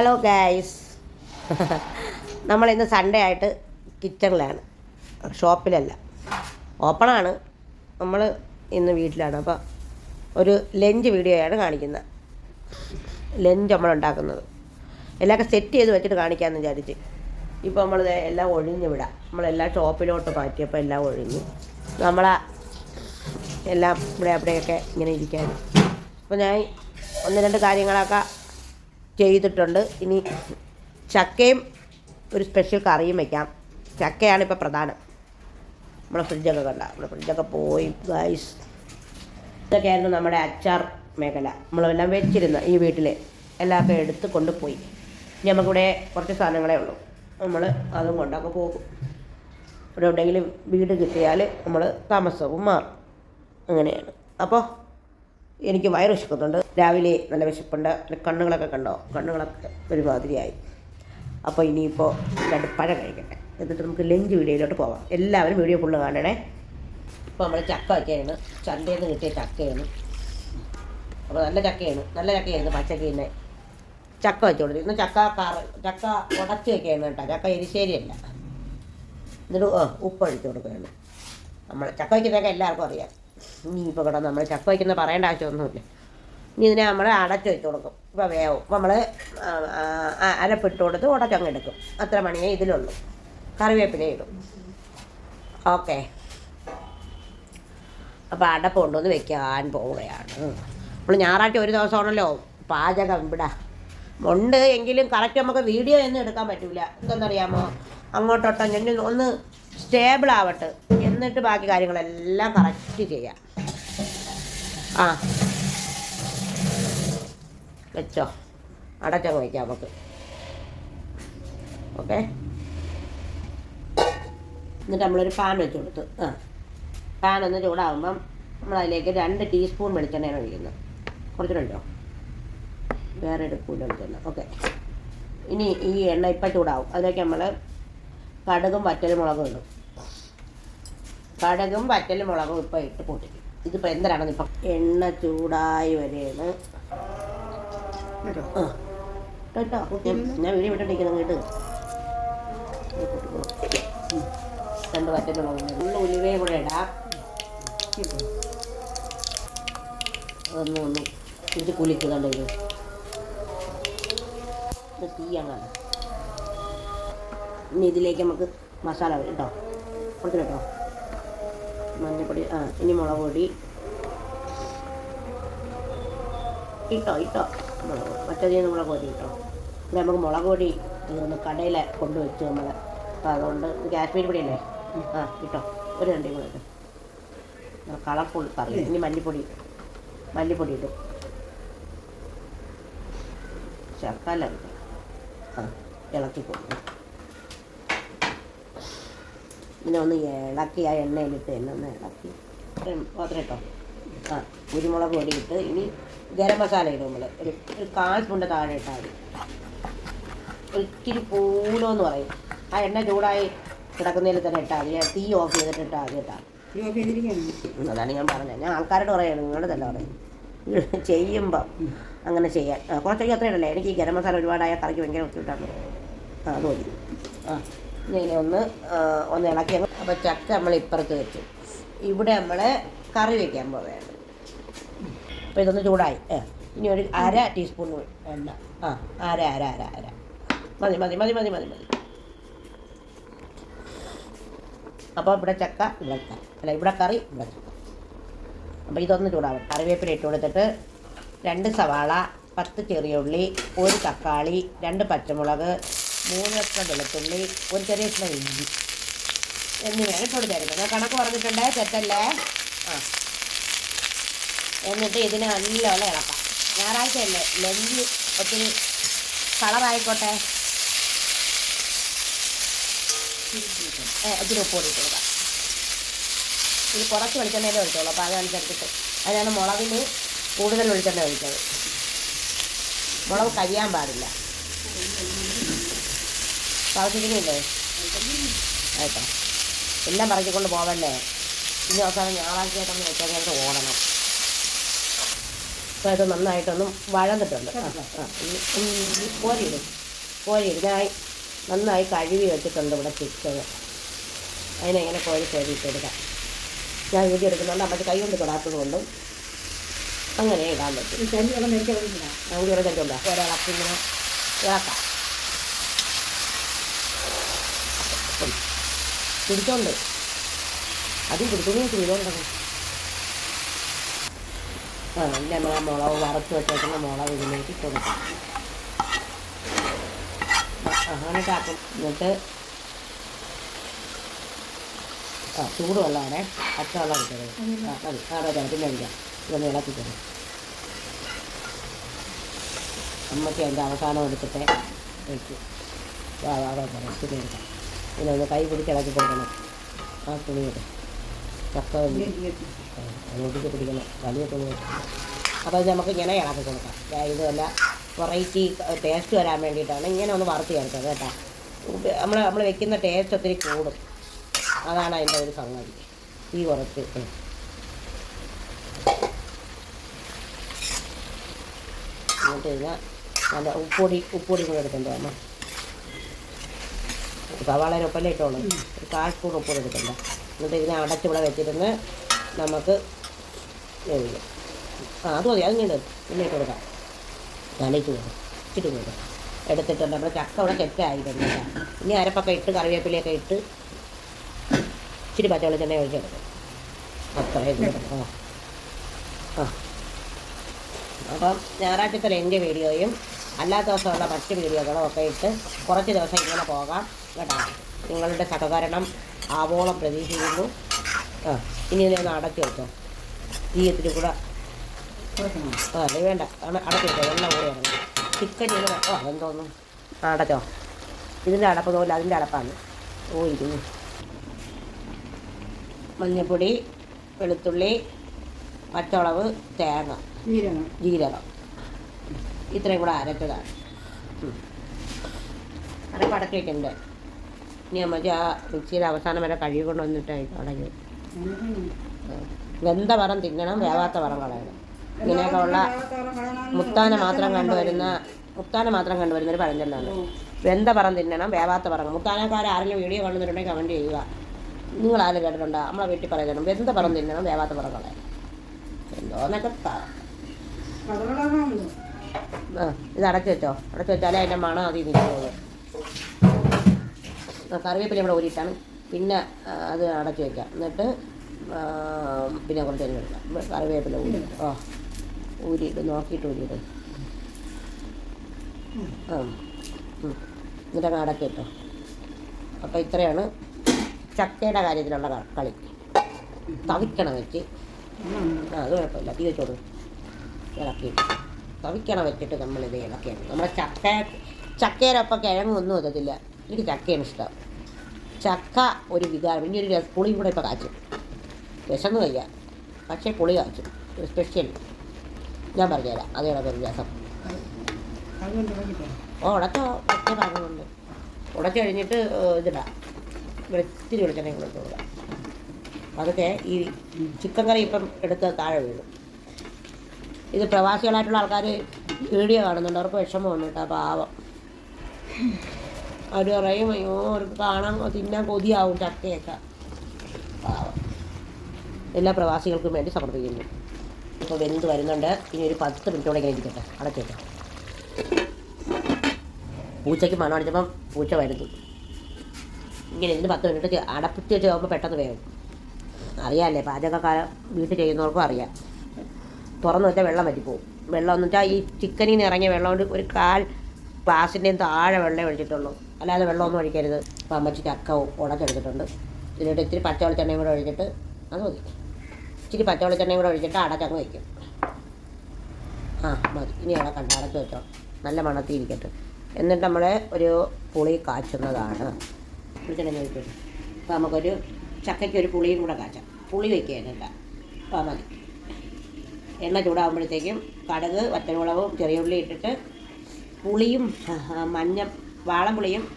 Hello guys. നമ്മൾ ഇന്ന് Sunday ആയിട്ട് കിച്ചണിലാണ് ഷോപ്പിലല്ല. ഓപ്പണാണ്. നമ്മൾ ഇന്ന് വീട്ടിലാണ്. അപ്പോൾ ഒരു ലഞ്ച് വീഡിയോയാണ് കാണിക്കുന്നത്. ലഞ്ച് നമ്മൾ ഉണ്ടാക്കുന്നത്. എല്ലാമൊക്കെ സെറ്റ് ചെയ്ത് വെച്ചിട്ട് കാണിക്കാമെന്ന് വിചാരിച്ച്. ഇപ്പോൾ നമ്മൾ എല്ലാം ഒഴിഞ്ഞ് വിടാം. നമ്മളെല്ലാം ഷോപ്പിലോട്ട് മാറ്റിയപ്പോൾ എല്ലാം ഒഴിഞ്ഞ്. നമ്മളാ എല്ലാം ഇവിടെ അവിടെയൊക്കെ ഇങ്ങനെ ഇരിക്കാൻ അപ്പോൾ ഞാൻ ഒന്ന് രണ്ട് കാര്യങ്ങളൊക്കെ ചെയ്തിട്ടുണ്ട്. ഇനി ചക്കയും ഒരു സ്പെഷ്യൽ കറിയും വയ്ക്കാം ചക്കയാണ് ഇപ്പോൾ പ്രധാനം. നമ്മുടെ ഫ്രിഡ്ജൊക്കെ കണ്ട. നമ്മുടെ ഫ്രിഡ്ജൊക്കെ പോയി ഗൈസ് ഇതൊക്കെയായിരുന്നു നമ്മുടെ അച്ചാർ മേഖല. നമ്മളെല്ലാം വെച്ചിരുന്ന ഈ വീട്ടിൽ എല്ലാമൊക്കെ എടുത്ത് കൊണ്ടുപോയി. ഇനി നമുക്കിവിടെ കുറച്ച് സാധനങ്ങളേ ഉള്ളൂ. നമ്മൾ അതും കൊണ്ടൊക്കെ പോകും. ഇവിടെ എവിടെയെങ്കിലും വീട് കിട്ടിയാൽ നമ്മൾ താമസവും മാറും. അങ്ങനെയാണ്. അപ്പോൾ എനിക്ക് വയറ് വിശക്കുന്നുണ്ട്. രാവിലെ നല്ല വിശപ്പുണ്ട്. കണ്ണുകളൊക്കെ കണ്ടോ? കണ്ണുകളൊക്കെ ഒരുമാതിരിയായി. അപ്പോൾ ഇനിയിപ്പോൾ രണ്ട് പഴം കഴിക്കട്ടെ. എന്നിട്ട് നമുക്ക് ലഞ്ച് വീഡിയോയിലോട്ട് പോവാം. എല്ലാവരും വീഡിയോ ഫുള്ള് കാണണേ. ഇപ്പോൾ നമ്മൾ ചക്ക വയ്ക്കുകയാണ് ചന്തയിൽ നിന്ന് കിട്ടിയ ചക്കയാണ്. അപ്പോൾ നല്ല ചക്കയാണ്. നല്ല ചക്കയായിരുന്നു പച്ചക്ക തന്നെ ചക്ക കൊടുത്തു ഇന്ന് ചക്ക കാറ് ചക്ക ഉടച്ച് വെക്കുകയാണ് കേട്ടോ. ചക്ക എരിശ്ശേരിയല്ല. എന്നിട്ട് ഉപ്പ് അഴിച്ചു കൊടുക്കുകയാണ്. നമ്മൾ ചക്ക വയ്ക്കുന്നതൊക്കെ എല്ലാവർക്കും അറിയാം. ഇനി ഇപ്പോൾ ഇവിടെ നമ്മൾ ചക്ക വയ്ക്കുന്ന പറയേണ്ട ആവശ്യമൊന്നുമില്ല. ഇനി ഇതിനെ നമ്മൾ അടച്ച് വെച്ച് കൊടുക്കും. ഇപ്പോൾ വേവും. നമ്മൾ അരപ്പിട്ട് കൊടുത്ത് ഉടച്ചങ്ങ് എടുക്കും. അത്ര മണിയേ ഇതിലുള്ളൂ. കറിവേപ്പില ഇടും. ഓക്കെ. അപ്പോൾ അടപ്പ് കൊണ്ടുവന്ന് വെക്കാൻ പോവുകയാണ്. നമ്മൾ ഞായറാഴ്ച ഒരു ദിവസമാണല്ലോ പാചകം ഇവിടെ. ഉണ്ട് എങ്കിലും കറക്റ്റ് നമുക്ക് വീഡിയോ ഒന്നും എടുക്കാൻ പറ്റില്ല എന്തെന്നറിയാമോ? അങ്ങോട്ടോട്ടോ ഞാൻ ഒന്ന് സ്റ്റേബിൾ ആവട്ടെ. എന്നിട്ട് ബാക്കി കാര്യങ്ങളെല്ലാം കറക്റ്റ് ചെയ്യാം. ആ. വെച്ചോ. അടച്ചങ്ങ് വയ്ക്കാം നമുക്ക്. ഓക്കെ. എന്നിട്ട് നമ്മളൊരു പാൻ വെച്ച് കൊടുത്തു. ആ. പാൻ ഒന്ന് ചൂടാകുമ്പം നമ്മളതിലേക്ക് രണ്ട് ടീസ്പൂൺ വെളിച്ചെണ്ണയാണ് ഒഴിക്കുന്നത്. കുറച്ചിട്ടുണ്ടോ വേറെ ഒരു കൂടെ വെളിച്ചെണ്ണ. ഓക്കെ. ഇനി ഈ എണ്ണ ഇപ്പം ചൂടാവും. അതിലേക്ക് നമ്മൾ കടുകും വറ്റലും മുളകും ഇടും. കടുകും വറ്റലും മുളകും ഇപ്പൊ ഇട്ട് പൊട്ടിക്കും ഇതിപ്പോൾ എന്തരാണെന്ന് ഇപ്പം എണ്ണ ചൂടായി വരെയാണ് കേട്ടോ? ഞാൻ വീട് വിട്ടിട്ടിരിക്കുന്നു കേട്ട്. രണ്ട് വറ്റലും മുളകും ഉള്ള ഉലുവയും കൂടെ ഇടാം. ഒന്ന് ഒന്ന്. ഇത് ഇത്. തീയാണ് ഇനി ഇതിലേക്ക് നമുക്ക് മസാല കേട്ടോ? കൊടുത്തിട്ടോ മഞ്ഞപ്പൊടി ആ ഇനി മുളക് പൊടി ഇട്ടോ ഇട്ടോ മുളക് മറ്റേതിൽ മുളക് പൊടി ഇട്ടോ. ഇവിടെ നമുക്ക് മുളക് പൊടി തീർന്ന് കടയിൽ കൊണ്ടുവച്ചു നമ്മൾ അപ്പോൾ അതുകൊണ്ട് കാശ്മീരി പൊടി പൊടിയല്ലേ? ആ ഇട്ടോ ഒരു രണ്ടേ കൂടെ ഇട്ടോ കളർഫുൾ കറി. ഇനി മല്ലിപ്പൊടി മല്ലിപ്പൊടി ഇടും. ശർക്കര ഇടും ആ ഇളക്കി കൊടുക്കും ഇതിനെ ഒന്ന് ഇളക്കി ആ എണ്ണയിലിട്ട് എന്നെ ഒന്ന് ഇളക്കി. മാത്രം കേട്ടോ ആ കുരുമുളക് പൊടി ഇട്ട് ഇനി ഗരം മസാല ഇടും നമ്മൾ ഒരു ഒരു കാൽ സ്പൂണിന്റെ താഴെ ഇട്ടാൽ മതി. ഒരു പൂലോന്ന് പൂലോ എന്ന് പറയും. ആ എണ്ണ ചൂടായി കിടക്കുന്നതിൽ തന്നെ ഇട്ടാൽ മതി. തീ ഓഫ് ചെയ്തിട്ട് ഇട്ടാൽ മതി ഇട്ടാൽ അതാണ് ഞാൻ പറഞ്ഞത്. ഞാൻ ആൾക്കാരോട് പറയാണ് നിങ്ങളുടെ തന്നെ പറയും. ചെയ്യുമ്പം അങ്ങനെ ചെയ്യാൻ. കുറച്ചൊക്കെ അത്ര ഇടല്ലേ എനിക്ക് ഈ ഗരം മസാല ഒരുപാടായ കറിക്ക് ഭയങ്കര ബുദ്ധിമുട്ടാണ്. ആ അത് മതി. ആ. ഇതിനെ ഒന്ന് ഒന്ന് ഇളക്കി അപ്പോൾ ചക്ക നമ്മൾ ഇപ്പുറത്ത് വെച്ചു. ഇവിടെ നമ്മൾ കറി വയ്ക്കാൻ പോവുകയാണ്. അപ്പോൾ ഇതൊന്ന് ചൂടായി. ഇനി ഒരു അര ടീസ്പൂൺ എണ്ണ. ആ അര അര അര അര. മതി മതി മതി മതി മതി മതി. അപ്പോൾ ഇവിടെ ചക്ക ഇവിടെ അല്ല ഇവിടെ കറി ഇവിടെ ചക്ക. അപ്പോൾ ഇതൊന്ന് ചൂടാവും കറിവേപ്പില ഇട്ട് കൊടുത്തിട്ട് രണ്ട് സവാള പത്ത് ചെറിയ ഉള്ളി ഒരു തക്കാളി രണ്ട് പച്ചമുളക് മൂന്ന് കഷ്ണം വെളുത്തുള്ളി ഒരു ചെറിയ കഷ്ണം ഇഞ്ചി. എന്നിവയാണ് ഇട്ട് കൊടുത്തേക്കുന്നത് ഞാൻ കണക്ക് പറഞ്ഞിട്ടുണ്ട് തെറ്റല്ലേ? ആ. എന്നിട്ട് ഇതിന് നല്ലോണം ഇളക്കാം. ഞായറാഴ്ച അല്ലേ ലഞ്ച് ഒത്തിരി കളറായിക്കോട്ടെ? ഒത്തിരി ഉപ്പ് കൂടി കൊടുക്കാം. ഇത് കുറച്ച് വെളിച്ചെണ്ണയിൽ ഒഴിച്ചോളൂ അപ്പോൾ അതനുസരിച്ചിട്ട്. അതിനാണ് മുളകിന് കൂടുതൽ വെളിച്ചെണ്ണ ഒഴിച്ചത്. മുളക് കഴിയാൻ പാടില്ല. ആവശ്യത്തിനില്ലേ ആയിട്ടോ എല്ലാം പറക്കിക്കൊണ്ട് പോവല്ലേ? ഇനി അവസാനം ഞായറാഴ്ചയായിട്ടൊന്ന് വെച്ചാൽ ഓടണം. അപ്പോൾ ഇത് നന്നായിട്ടൊന്ന് വഴന്നിട്ടുണ്ട്. കോരിയിടും. കോരിയിടും. ഞാൻ നന്നായി കഴുകി വെച്ചിട്ടുണ്ട് ഇവിടെ ചിക്കന് അതിനെങ്ങനെ കോരി കോരിയിട്ടെടുക്കാം ഞാൻ വീട്ടിൽ എടുക്കുന്നുണ്ട്. അമ്മയ്ക്ക് കൈ കൊണ്ട് തൊടാത്തത് കൊണ്ടും അങ്ങനെ ഇടാൻ പറ്റും. നമുക്ക് ഇവിടെ ചെല്ലുണ്ടോ ഒരാളൊക്കെ ഇങ്ങനെ ഇളക്കാം. പിടിച്ചോണ്ട് അതും പിടിച്ചോണ്ട് ചെയ്തോണ്ടത് ആ നമ്മൾ മുളക് വറുത്ത് വെച്ചേക്കുന്ന മുളക് ഇതിലേക്ക് കൊടുക്കും. അങ്ങനെ കാക്കും എന്നിട്ട് ആ ചൂട് വെള്ളമാണേ പച്ചവെള്ളം കിട്ടരുത് ആ ആ അതെ പിന്നെ കഴിക്കാം ഇതൊന്ന് ഇളക്കി തരും. അമ്മയ്ക്ക് അതിന്റെ അവസാനം എടുത്തിട്ട് വയ്ക്കും വാ വാ വാ പിന്നെ ഒന്ന് കൈ പിടിച്ച് ഇളക്കി കൊടുക്കണം. ആ തുണി ചക്ക പിടിക്കണം. വലിയ തുണി അപ്പോൾ നമുക്ക് ഇങ്ങനെ ഇളക്കി കൊടുക്കാം. ഇതുമല്ല. വെറൈറ്റി ടേസ്റ്റ് വരാൻ വേണ്ടിയിട്ടാണ്. ഇങ്ങനെ ഒന്ന് വറുത്ത് ചേർത്തത് കേട്ടോ. നമ്മൾ നമ്മൾ വെക്കുന്ന ടേസ്റ്റ് ഒത്തിരി കൂടും. അതാണ് അതിന്റെ ഒരു സംഗതി. ഈ കുറച്ച്. എന്നിട്ട് കഴിഞ്ഞാൽ നല്ല ഉപ്പൊടി ഉപ്പൊടി കൂടെ എടുക്കണ്ടേ വളരെ ഒപ്പല്ലേ ഇട്ടോളൂ ഒരു കാൽ സ്പൂൺ ഉപ്പൊടി എടുക്കണ്ട എന്നിട്ട് ഇതിനെ അടച്ചിവിടെ വെച്ചിരുന്ന് നമുക്ക് ആ അത് മതി. അതിങ്ങനെ പിന്നെ ഇട്ട് കൊടുക്കാം. തലയ്ക്ക് കൊടുക്കും. ഇച്ചിട്ട് കൊടുക്കാം. എടുത്തിട്ടുണ്ട്. നമ്മുടെ ചക്ക ഇവിടെ സെറ്റായിട്ടുണ്ട്. ഇനി അരപ്പൊക്കെ ഇട്ട് കറിവേപ്പിലയൊക്കെ ഇട്ട് ഇച്ചിരി പച്ചവെളിച്ചെണ്ണ ഒഴിച്ചെടുക്കും അത്രയും. ആ. ആ. അപ്പം ഞായറാഴ്ചത്തെ എന്റെ വീഡിയോയും അല്ലാത്ത ദിവസമുള്ള മറ്റ് വീഡിയോകളും ഒക്കെ ഇട്ട് കുറച്ച് ദിവസം ഇങ്ങനെ പോകാം. കേട്ടോ. നിങ്ങളുടെ സഹകരണം ആവോളം പ്രതീക്ഷിക്കുന്നു. ആ ഇനി ഞാൻ അടക്കി അടച്ചു വെച്ചോ ഈ ഇത്തിരി കൂടെ. ആ അത് വേണ്ട. അടക്കി അടച്ചു വെച്ചോ വെള്ളം കൂടെ ഇറങ്ങി. ചിക്കൻ ഇങ്ങനെ ഓ അതെന്തോന്നു? ആ അടച്ചോ. ഇതിന്റെ അടപ്പ് തോല അതിന്റെ അടപ്പാണ്. ഓ ഇരുന്നു. മഞ്ഞൾപ്പൊടി വെളുത്തുള്ളി പച്ചമുളക് തേങ്ങ ജീരകം. ജീരകം. ഇത്രയും കൂടെ അരച്ചതാണ്. അരപ്പ് അടക്കിയിട്ടുണ്ട്. ഇനി അമ്മച്ചി ആ മിക്സിയുടെ അവസാനം വരെ കഴുകി കൊണ്ട് വന്നിട്ട് അടങ്ങി വെന്ത വറം തിന്നണം വേവാത്ത വറം കളയണം. ഇങ്ങനെയൊക്കെ ഉള്ള മുത്താന മാത്രം കണ്ടുവരുന്ന മുത്താന മാത്രം കണ്ടുവരുന്ന ഒരു പഴഞ്ചൊല്ലാണ്. വെന്ത പറം തിന്നണം വേവാത്ത പറം മുത്താനക്കാർ ആരെങ്കിലും വീഡിയോ കാണുന്നുണ്ടെങ്കിൽ കമന്റ് ചെയ്യുക. നിങ്ങൾ ആരും കേട്ടിട്ടുണ്ടോ? നമ്മളെ വീട്ടിൽ പറയുന്നത് വെന്ത പറം തിന്നണം വേവാത്ത പറം കളയണം. എന്തോന്നൊക്കെ ആ ഇത് അടച്ചു വെച്ചോ. അടച്ചു വെച്ചാലേ അതിന്റെ മണം അതിൽ നിൽക്കുള്ളൂ. കറിവേപ്പില ഇവിടെ ഊരിയിട്ടാണ്. പിന്നെ അത് അടച്ചു വെക്കാം. എന്നിട്ട് പിന്നെ കുറച്ച് അരി എടുക്കാം കറിവേപ്പില ഊരി. ഓ ഊരിയിട്ട് നോക്കിയിട്ട് ഊരിയിട്ട് ആ എന്നിട്ട് എന്നിട്ടങ്ങ് അടക്കി വെച്ചോ അപ്പോൾ ഇത്രയാണ് ചക്കയുടെ കാര്യത്തിലുള്ള കളി. തവിക്കണം വെച്ച്. ആ അത് കുഴപ്പമില്ല. തീ വെച്ചോളൂ. ഇളക്കി തവിക്കണം വെച്ചിട്ട് നമ്മളിത് ഇളക്കിയാണ് നമ്മുടെ ചക്ക ചക്കേരൊപ്പം കിഴങ്ങൊന്നും എത്തത്തില്ല. എനിക്ക് ചക്കയാണ് ഇഷ്ടം. ചക്ക ഒരു വികാരം. ഇനി ഒരു പുളിയും കൂടെ ഇപ്പോൾ കാച്ചും. രസം വയ്യ. പക്ഷേ പുളി കാച്ചും. ഒരു സ്പെഷ്യൽ ഞാൻ പറഞ്ഞുതരാം. അത് ഒരു രസം ഉടച്ചോ. ഒറ്റ ഭാഗമുണ്ട് ഉടച്ചു കഴിഞ്ഞിട്ട് ഇതിടാ. വെളുത്തിരി വെളിച്ചെണ്ണയും കൂടെ ഇട്ട് കൊടുക്കാം. അതൊക്കെ ഈ ചിക്കൻ കറി ഇപ്പം എടുത്ത് താഴെ വീഴും. ഇത് പ്രവാസികളായിട്ടുള്ള ആൾക്കാർ വീഡിയോ കാണുന്നുണ്ട്. അവർക്ക് വിഷമമാണ് കേട്ടോ പാവം. അവർ പറയും അയ്യോ അവർക്ക് കാണാൻ തിന്നാൻ കൊതിയാവും ചക്കയൊക്കെ. എല്ലാ പ്രവാസികൾക്കും വേണ്ടി സമർപ്പിക്കുന്നു. ഇപ്പോൾ വെന്ത് വരുന്നുണ്ട്. ഇനി ഒരു പത്ത് മിനിറ്റോടെ ഇങ്ങനെ ഇരിക്കട്ടെ. അടച്ചേട്ടെ പൂച്ചയ്ക്ക് മണം അടിച്ചപ്പം പൂച്ച വരുന്നു. ഇങ്ങനെ ഇതിന് പത്ത് മിനിറ്റ് അടപ്പിച്ച് വെച്ച് ആകുമ്പോൾ പെട്ടെന്ന് വേവും. അറിയാമല്ലേ പാചകക്കാലം വീട്ടിൽ ചെയ്യുന്നവർക്കും അറിയാം. തുറന്ന് വെച്ചാൽ വെള്ളം പോകും വെള്ളം എന്ന് വെച്ചാൽ ഈ ചിക്കനിൽ നിന്ന് ഇറങ്ങിയ വെള്ളം കൊണ്ട് ഒരു കാൽ ഗ്ലാസിന്റെയും താഴെ വെള്ളം ഒഴിച്ചിട്ടുള്ളൂ. അല്ലാതെ വെള്ളമൊന്നും ഒഴിക്കരുത്. അപ്പം അമ്മച്ചിക്ക് ഉടച്ചെടുത്തിട്ടുണ്ട് ഇതിലോട്ട് ഇത്തിരി പച്ചവെളിച്ചെണ്ണയും കൂടെ ഒഴിച്ചിട്ട് അത് മതി ഇച്ചിരി പച്ചവെളിച്ചെണ്ണയും കൂടെ ഒഴിച്ചിട്ട് അടച്ചങ്ങ് വയ്ക്കും. ആ മതി. ഇനി അടക്കണ്ട അടച്ച് വെച്ചോ. നല്ല മണത്തിൽ ഇരിക്കട്ടെ എന്നിട്ട് നമ്മളെ ഒരു പുളി കാച്ചുന്നതാണ്. വെളിച്ചെണ്ണ ചോദിക്കട്ടെ അപ്പോൾ നമുക്കൊരു ചക്കയ്ക്ക് ഒരു പുളിയും കൂടെ കാച്ചാം. പുളി വയ്ക്കുകയല്ല അപ്പോൾ മതി. എണ്ണ ചൂടാകുമ്പോഴത്തേക്കും കടുക് വറ്റൻമുളകും ചെറിയ ഉള്ളി ഇട്ടിട്ട് പുളിയും മഞ്ഞ വാളംപുളിയും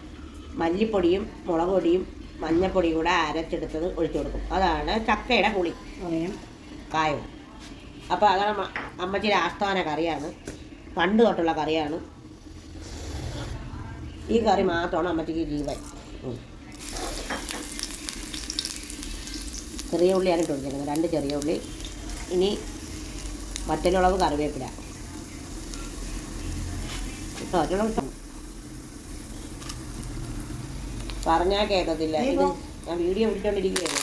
മല്ലിപ്പൊടിയും മുളക് പൊടിയും മഞ്ഞപ്പൊടിയും കൂടെ അരച്ചെടുത്തത് ഒഴിച്ചു കൊടുക്കും. അതാണ് ചക്കയുടെ പുളി. കായവും അപ്പോൾ അതാണ് അമ്മ- അമ്മച്ചിയുടെ ആസ്ഥാന കറിയാണ്. പണ്ട് തൊട്ടുള്ള കറിയാണ്. ഈ കറി മാത്രമാണ് അമ്മച്ചിക്ക് ജീവൻ. ചെറിയ ഉള്ളിയാണ് ഇട്ട് കൊടുത്തിരിക്കുന്നത്. രണ്ട് ചെറിയ ഉള്ളി. ഇനി വറ്റലുളവ് കറിവേപ്പില. വറ്റലുളവ് ഇട്ടോ. പറഞ്ഞാൽ കേൾക്കത്തില്ല ഇത് ഞാൻ വീഡിയോ പിടിച്ചോണ്ടിരിക്കുകയാണ്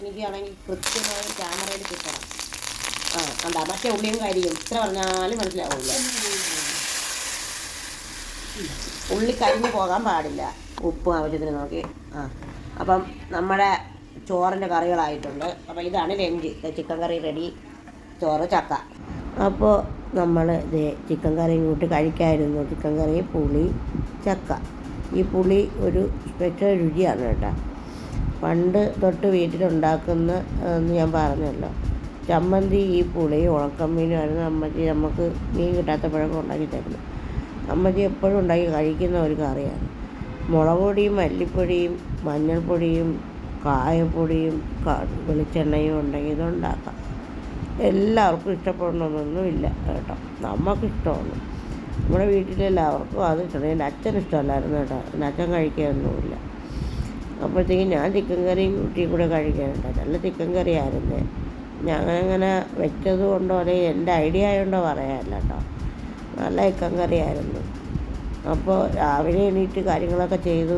എനിക്കാണെങ്കിൽ കൃത്യമായി ക്യാമറയിൽ കിട്ടണം. ആ കണ്ടാ? മറ്റേ ഉള്ളിയും കാര്യം ഇത്ര പറഞ്ഞാലും മനസ്സിലാവില്ല ഉള്ളി കരിഞ്ഞു പോകാൻ പാടില്ല. ഉപ്പ് ആവശ്യത്തിന് നോക്കി. ആ അപ്പം നമ്മുടെ ചോറിന്റെ കറികളായിട്ടുണ്ട്. അപ്പോൾ ഇതാണ് ലഞ്ച്. ചിക്കൻ കറി റെഡി. ചോറ് ചക്ക. അപ്പോൾ നമ്മൾ ഇത് ചിക്കൻ കറിയും കൂട്ടി കഴിക്കായിരുന്നു. ചിക്കൻ കറി പുളി ചക്ക. ഈ പുളി ഒരു സ്പെഷ്യൽ രുചിയാണ് കേട്ടോ. പണ്ട് തൊട്ട് വീട്ടിലുണ്ടാക്കുന്ന എന്ന് ഞാൻ പറഞ്ഞല്ലോ ചമ്മന്തി ഈ പുളി ഉണക്കമീനുമായിരുന്നു അമ്മച്ചി നമുക്ക് മീൻ കിട്ടാത്തപ്പോഴൊക്കെ ഉണ്ടാക്കി തരുന്നത്. അമ്മച്ചി എപ്പോഴും ഉണ്ടാക്കി കഴിക്കുന്ന ഒരു കറിയാണ്. മുളക് പൊടിയും മല്ലിപ്പൊടിയും മഞ്ഞൾപ്പൊടിയും കായപ്പൊടിയും വെളിച്ചെണ്ണയും ഉണ്ടെങ്കിൽ ഇതുണ്ടാക്കാം. എല്ലാവർക്കും ഇഷ്ടപ്പെടണമെന്നൊന്നുമില്ല കേട്ടോ. നമുക്കിഷ്ടമാണ്. നമ്മുടെ വീട്ടിലെല്ലാവർക്കും അത് എന്റെ അച്ഛന് ഇഷ്ടമല്ലായിരുന്നു കേട്ടോ. എന്റെ അച്ഛൻ കഴിക്കാനൊന്നുമില്ല. അപ്പോഴത്തേക്കും ഞാൻ ചിക്കൻ കറിയും കുട്ടിയും കൂടെ കഴിക്കാനുണ്ട്. നല്ല ചിക്കൻ കറി ഞാൻ അങ്ങനെ വെച്ചത് കൊണ്ടോ അല്ലെങ്കിൽ എന്റെ ഐഡിയ ആയതുകൊണ്ടോ പറയാനല്ല കേട്ടോ. നല്ല ചിക്കൻ കറി ആയിരുന്നു അപ്പോൾ രാവിലെ എണീറ്റ് കാര്യങ്ങളൊക്കെ ചെയ്ത്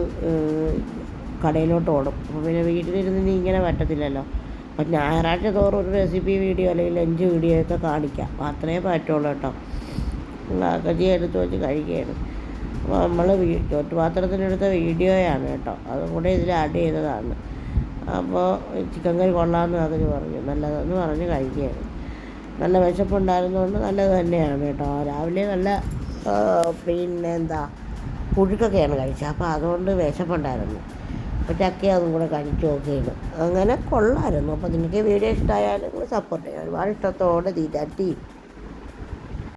കടയിലോട്ട് ഓടും. അപ്പോൾ പിന്നെ വീട്ടിലിരുന്ന് നീ ഇങ്ങനെ പറ്റത്തില്ലല്ലോ. അപ്പം ഞായറാഴ്ച തോറും ഒരു റെസിപ്പി വീഡിയോ അല്ലെങ്കിൽ ലഞ്ച് വീഡിയോ ഒക്കെ കാണിക്കാം. മാത്രമേ പറ്റുള്ളൂ കേട്ടോ. കജി എടുത്ത് വെച്ച് കഴിക്കുകയാണ് അപ്പോൾ നമ്മൾ വീ ചോറ്റുപാത്രത്തിനെടുത്ത വീഡിയോയാണ് കേട്ടോ. അതും കൂടെ ഇതിൽ ആഡ് ചെയ്തതാണ്. അപ്പോൾ ചിക്കൻ കറി കൊള്ളാമെന്ന് അതിന് പറഞ്ഞു. നല്ലതെന്ന് പറഞ്ഞ് കഴിക്കുകയാണ് നല്ല വിശപ്പുണ്ടായിരുന്നതുകൊണ്ട് നല്ലത് തന്നെയാണ് കേട്ടോ. രാവിലെ നല്ല പിന്നെ എന്താ പുഴുക്കൊക്കെയാണ് കഴിച്ചത്. അപ്പോൾ അതുകൊണ്ട് വിശപ്പുണ്ടായിരുന്നു. അപ്പോൾ ചക്ക അതും കൂടെ കഴിച്ചു നോക്കിയിരുന്നു. അങ്ങനെ കൊള്ളായിരുന്നു. അപ്പോൾ നിങ്ങൾക്ക് വീഡിയോ ഇഷ്ടമായാലും സപ്പോർട്ട് ചെയ്യാം ഒരുപാട് ഇഷ്ടത്തോടെ തീറ്റാറ്റി